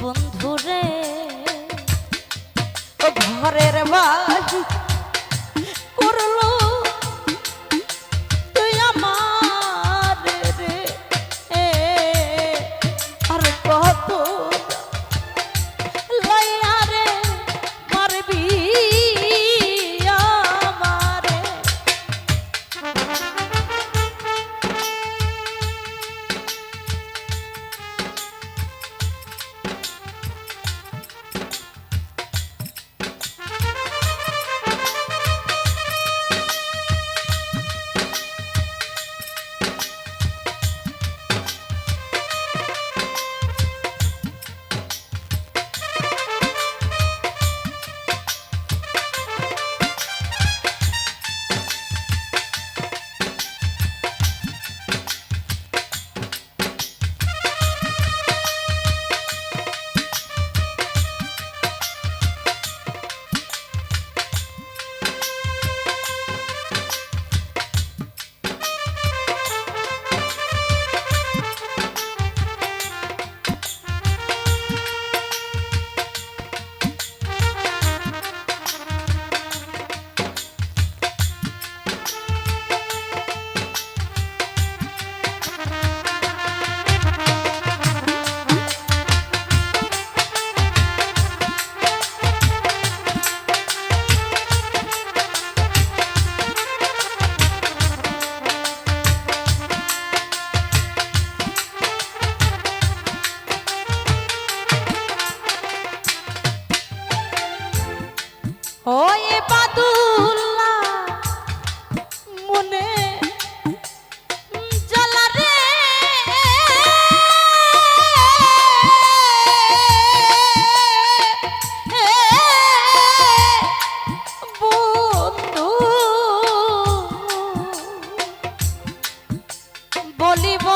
বন্ধুরে ঘরের বাস করল বলিব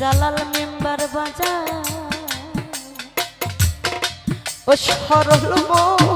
জালাল মেম্বার বাজা ও সরল মন।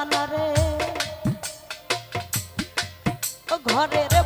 জানারে। ঘরের